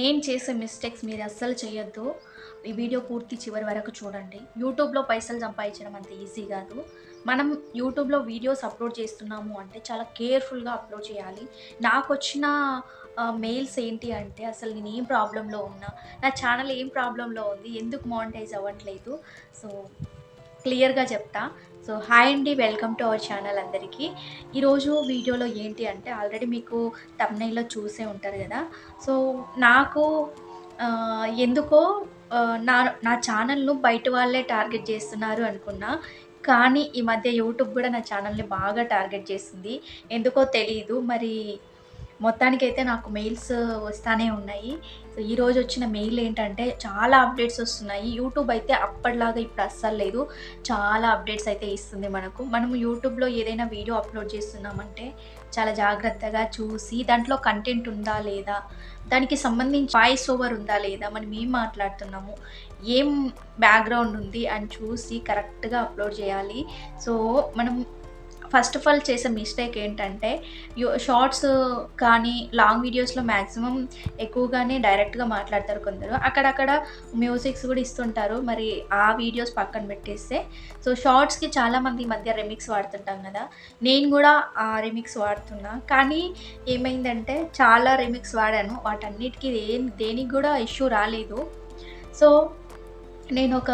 నేను చేసే మిస్టేక్స్ మీరు అస్సలు చేయొద్దు. ఈ వీడియో పూర్తి చివరి వరకు చూడండి. యూట్యూబ్లో పైసలు సంపాదించడం అంత ఈజీ కాదు. మనం యూట్యూబ్లో వీడియోస్ అప్లోడ్ చేస్తున్నాము అంటే చాలా కేర్ఫుల్గా అప్లోడ్ చేయాలి. నాకు వచ్చిన మెయిల్స్ ఏంటి అంటే అసలు నేను ఏం ప్రాబ్లంలో ఉన్నా నా ఛానల్ ఏం ప్రాబ్లంలో ఉంది ఎందుకు మానిటైజ్ అవ్వట్లేదు. సో క్లియర్గా చెప్తా. సో హాయ్ అండి వెల్కమ్ టు అవర్ ఛానల్ అందరికీ. ఈరోజు వీడియోలో ఏంటి అంటే ఆల్రెడీ మీకు తమ్నైల్లో చూసే ఉంటారు కదా. సో నాకు ఎందుకో నా నా ఛానల్ను బయట వాళ్ళే టార్గెట్ చేస్తున్నారు అనుకున్నా. కానీ ఈ మధ్య యూట్యూబ్ కూడా నా ఛానల్ని బాగా టార్గెట్ చేస్తుంది ఎందుకో తెలియదు మరి మొత్తానికైతే నాకు మెయిల్స్ వస్తానే ఉన్నాయి. సో ఈరోజు వచ్చిన మెయిల్ ఏంటంటే చాలా అప్డేట్స్ వస్తున్నాయి. యూట్యూబ్ అయితే అప్పటిలాగా ఇప్పుడు అస్సలు లేదు. చాలా అప్డేట్స్ అయితే ఇస్తుంది మనకు. మనం యూట్యూబ్లో ఏదైనా వీడియో అప్లోడ్ చేస్తున్నామంటే చాలా జాగ్రత్తగా చూసి దాంట్లో కంటెంట్ ఉందా లేదా దానికి సంబంధించి వాయిస్ ఓవర్ ఉందా లేదా మనం ఏం మాట్లాడుతున్నాము ఏం బ్యాక్గ్రౌండ్ ఉంది అని చూసి కరెక్ట్గా అప్లోడ్ చేయాలి. సో మనం ఫస్ట్ ఆఫ్ ఆల్ చేసే మిస్టేక్ ఏంటంటే షార్ట్స్ కానీ లాంగ్ వీడియోస్లో మ్యాక్సిమం ఎక్కువగానే డైరెక్ట్గా మాట్లాడతారు కొందరు. అక్కడక్కడ మ్యూజిక్స్ కూడా ఇస్తుంటారు. మరి ఆ వీడియోస్ పక్కన పెట్టేస్తే సో షార్ట్స్కి చాలామంది ఈ మధ్య రెమిక్స్ వాడుతుంటాం కదా. నేను కూడా ఆ రెమిక్స్ వాడుతున్నా. కానీ ఏమైందంటే చాలా రెమిక్స్ వాడాను. వాటన్నిటికీ దేని దేనికి కూడా ఇష్యూ రాలేదు. సో నేను ఒక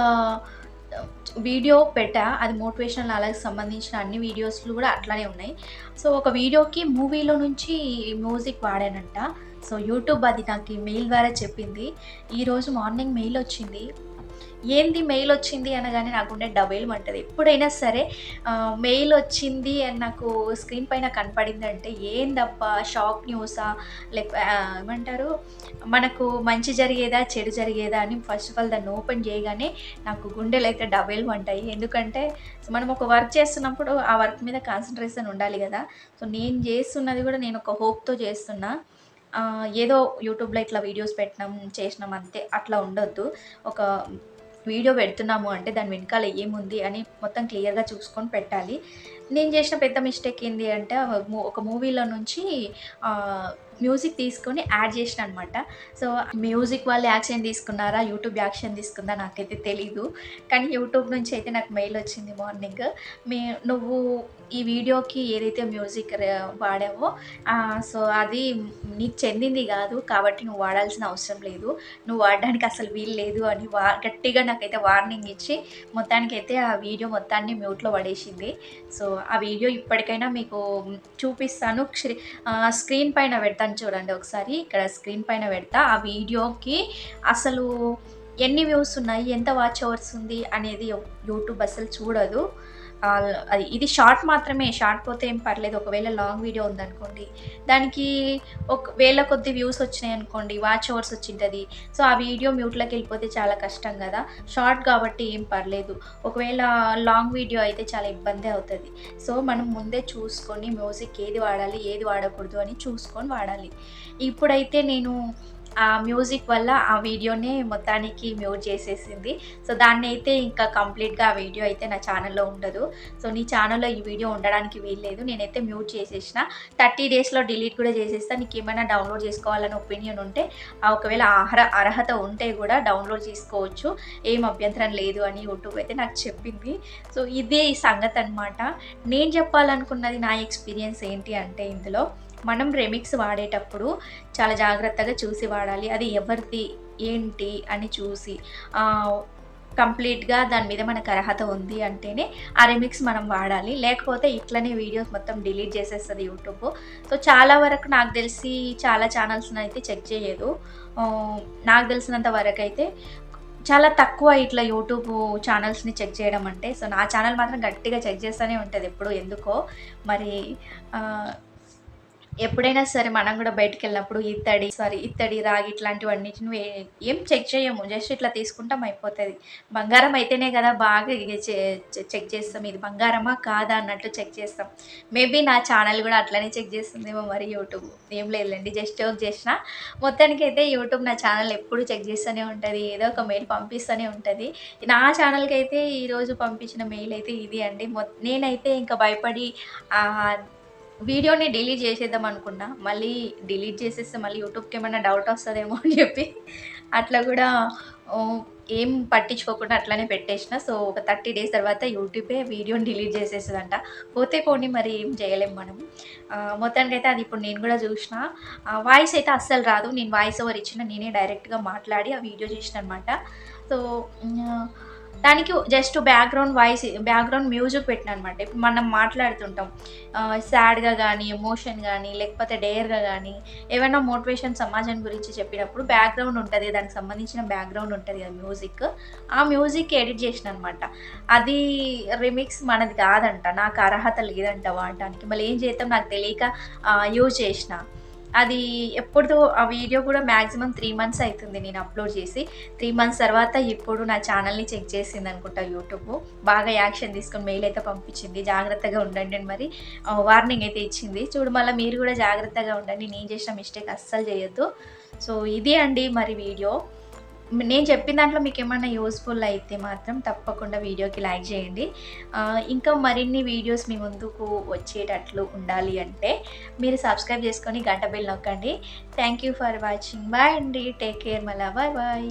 వీడియో పెట్టా అది మోటివేషనల్ అలాగే సంబంధించిన అన్ని వీడియోస్లు కూడా అట్లానే ఉన్నాయి. సో ఒక వీడియోకి మూవీలో నుంచి మ్యూజిక్ వాడానంట. సో యూట్యూబ్ అది నాకు మెయిల్ ద్వారా చెప్పింది. ఈరోజు మార్నింగ్ మెయిల్ వచ్చింది. ఏంది మెయిల్ వచ్చింది అనగానే నాకు డబేలు డబేల్ అంటది ఎప్పుడైనా సరే మెయిల్ వచ్చింది అని నాకు స్క్రీన్ పైన కనపడిందంటే ఏందబ్బా షాక్ న్యూసా లేక ఏమంటారు? మనకు మంచి జరిగేదా చెడు జరిగేదా అని ఫస్ట్ ఆఫ్ ఆల్ దాన్ని ఓపెన్ చేయగానే నాకు గుండెలు అయితే డబేలు అంటాయి ఎందుకంటే మనం ఒక వర్క్ చేస్తున్నప్పుడు ఆ వర్క్ మీద కాన్సన్ట్రేషన్ ఉండాలి కదా. సో నేను చేస్తున్నది కూడా నేను ఒక హోప్తో చేస్తున్నా. ఏదో యూట్యూబ్లో ఇట్లా వీడియోస్ పెట్టినాం చేసినాం అంతే అట్లా ఉండొద్దు. ఒక వీడియో పెడుతున్నాము అంటే దాని వెనకాల ఏముంది అని మొత్తం క్లియర్గా చూసుకొని పెట్టాలి. నేను చేసిన పెద్ద మిస్టేక్ ఏంటి అంటే మూ- ఒక మూవీలో నుంచి మ్యూజిక్ తీసుకొని యాడ్ చేసిన అనమాట సో మ్యూజిక్ వాళ్ళు యాక్షన్ తీసుకున్నారా? యూట్యూబ్ యాక్షన్ తీసుకుందా? నాకైతే తెలీదు. కానీ యూట్యూబ్ నుంచి అయితే నాకు మెయిల్ వచ్చింది మార్నింగ్. మీ నువ్వు ఈ వీడియోకి ఏదైతే మ్యూజిక్ వాడావో సో అది నీకు చెందింది కాదు. కాబట్టి నువ్వు వాడాల్సిన అవసరం లేదు. నువ్వు వాడడానికి అసలు వీలు లేదు అని వా గట్టిగా నాకైతే వార్నింగ్ ఇచ్చి మొత్తానికైతే ఆ వీడియో మొత్తాన్ని మ్యూట్లో పడేసింది. సో ఆ వీడియో ఇప్పటికైనా మీకు చూపిస్తాను. స్క్రీన్ పైన పెడతాను చూడండి ఒకసారి. ఇక్కడ స్క్రీన్ పైన పెడతా. ఆ వీడియోకి అసలు ఎన్ని వ్యూస్ ఉన్నాయి ఎంత వాచ్ అవర్స్ ఉంది అనేది యూట్యూబ్ అసలు చూడదు. ఇది షార్ట్ మాత్రమే షార్ట్ పోతే ఏం పర్లేదు. ఒకవేళ లాంగ్ వీడియో ఉందనుకోండి. దానికి ఒక వేల కొద్ది వ్యూస్ వచ్చినాయి అనుకోండి వాచ్ అవర్స్ వచ్చింటుంది. సో ఆ వీడియో మ్యూట్లోకి వెళ్ళిపోతే చాలా కష్టం కదా. షార్ట్ కాబట్టి ఏం పర్లేదు. ఒకవేళ లాంగ్ వీడియో అయితే చాలా ఇబ్బంది అవుతుంది. సో మనం ముందే చూసుకొని మ్యూజిక్ ఏది వాడాలి ఏది వాడకూడదు అని చూసుకొని వాడాలి. ఇప్పుడైతే నేను ఆ మ్యూజిక్ వల్ల ఆ వీడియోనే మొత్తానికి మ్యూట్ చేసేసింది. సో దాన్ని అయితే ఇంకా కంప్లీట్గా ఆ వీడియో అయితే నా ఛానల్లో ఉండదు. సో నీ ఛానల్లో ఈ వీడియో ఉండడానికి వీల్లేదు. నేనైతే మ్యూట్ చేసేసిన. థర్టీ డేస్లో డిలీట్ కూడా చేసేస్తా. నీకు ఏమైనా డౌన్లోడ్ చేసుకోవాలని ఒపీనియన్ ఉంటే ఒకవేళ ఆహార అర్హత ఉంటే కూడా డౌన్లోడ్ చేసుకోవచ్చు. ఏం అభ్యంతరం లేదు అని యూట్యూబ్ అయితే నాకు చెప్పింది. సో ఇదే ఈ సంగతి అనమాట నేను చెప్పాలనుకున్నది నా ఎక్స్పీరియన్స్ ఏంటి అంటే ఇందులో మనం రెమిక్స్ వాడేటప్పుడు చాలా జాగ్రత్తగా చూసి వాడాలి. అది ఎవరిది ఏంటి అని చూసి కంప్లీట్గా దాని మీద మనకు అర్హత ఉంది అంటేనే ఆ రిమిక్స్ మనం వాడాలి. లేకపోతే ఇట్లనే వీడియోస్ మొత్తం డిలీట్ చేసేస్తుంది యూట్యూబ్ సో చాలా వరకు నాకు తెలిసి చాలా ఛానల్స్ని అయితే చెక్ చేయదు నాకు తెలిసినంత వరకు అయితే చాలా తక్కువ ఇట్లా యూట్యూబ్ ఛానల్స్ని చెక్ చేయడం అంటే సో నా ఛానల్ మాత్రం గట్టిగా చెక్ చేస్తూనే ఉంటుంది ఎప్పుడు ఎందుకో. మరి ఎప్పుడైనా సరే మనం కూడా బయటకు వెళ్ళినప్పుడు ఇత్తడి సారీ ఇత్తడి రాగి ఇట్లాంటివన్నిటిని ఏం చెక్ చేయము. జస్ట్ ఇట్లా తీసుకుంటాం అయిపోతుంది. బంగారం అయితేనే కదా బాగా చెక్ చేస్తాం. ఇది బంగారమా కాదా అన్నట్టు చెక్ చేస్తాం. మేబీ నా ఛానల్ కూడా అట్లనే చెక్ చేస్తుందేమో మరి యూట్యూబ్. ఏం లేదులేండి జస్ట్ జోక్ చేసిన. మొత్తానికి అయితే యూట్యూబ్ నా ఛానల్ ఎప్పుడు చెక్ చేస్తూనే ఉంటుంది. ఏదో ఒక మెయిల్ పంపిస్తూనే ఉంటుంది. నా ఛానల్కి అయితే ఈరోజు పంపించిన మెయిల్ అయితే ఇది అండి. మొ నేనైతే ఇంకా భయపడి వీడియోని డిలీట్ చేసేద్దాం అనుకున్నా. మళ్ళీ డిలీట్ చేసేస్తే మళ్ళీ యూట్యూబ్కి ఏమైనా డౌట్ వస్తుందేమో అని చెప్పి అట్లా కూడా ఏం పట్టించుకోకుండా అట్లానే పెట్టేసిన. సో ఒక థర్టీ డేస్ తర్వాత యూట్యూబే వీడియోని డిలీట్ చేసేసిందంట పోతే కొన్ని మరి ఏం చేయలేం మనం మొత్తానికి అయితే అది ఇప్పుడు నేను కూడా చూసిన. వాయిస్ అయితే అస్సలు రాదు. నేను వాయిస్ ఓవర్ ఇచ్చిన నేనే డైరెక్ట్గా మాట్లాడి ఆ వీడియో చేసిన అనమాట సో దానికి just background voice background music పెట్టిన అనమాట ఇప్పుడు మనం మాట్లాడుతుంటాం సాడ్గా కానీ ఎమోషన్ కానీ లేకపోతే డేర్గా కానీ ఏమైనా మోటివేషన్ సమాజం గురించి చెప్పినప్పుడు బ్యాక్గ్రౌండ్ ఉంటుంది దానికి సంబంధించిన బ్యాక్గ్రౌండ్ ఉంటుంది కదా మ్యూజిక్ ఆ మ్యూజిక్ ఎడిట్ చేసిన అనమాట అది రిమిక్స్ మనది కాదంట నాకు అర్హత లేదంట వాడటానికి. మళ్ళీ ఏం చేద్దాం నాకు తెలియక యూజ్ చేసిన. అది ఎప్పుడు ఆ వీడియో కూడా మ్యాక్సిమం త్రీ మంత్స్ అవుతుంది నేను అప్లోడ్ చేసి. త్రీ మంత్స్ తర్వాత ఇప్పుడు నా ఛానల్ని చెక్ చేసింది అనుకుంటా యూట్యూబ్. బాగా యాక్షన్ తీసుకొని మెయిల్ అయితే పంపించింది. జాగ్రత్తగా ఉండండి అని మరి వార్నింగ్ అయితే ఇచ్చింది. చూడు మళ్ళీ మీరు కూడా జాగ్రత్తగా ఉండండి. నేను చేసిన మిస్టేక్ అస్సలు చేయొద్దు. సో ఇది అండి మరి వీడియో. నేను చెప్పిన దాంట్లో మీకు ఏమైనా యూస్ఫుల్ అయితే మాత్రం తప్పకుండా వీడియోకి లైక్ చేయండి. ఇంకా మరిన్ని వీడియోస్ మీ ముందుకు వచ్చేటట్లు ఉండాలి అంటే మీరు సబ్స్క్రైబ్ చేసుకొని గంట బిల్ నొక్కండి. Thank you for watching bye అండి. టేక్ కేర్ మళ్ళా బాయ్ బాయ్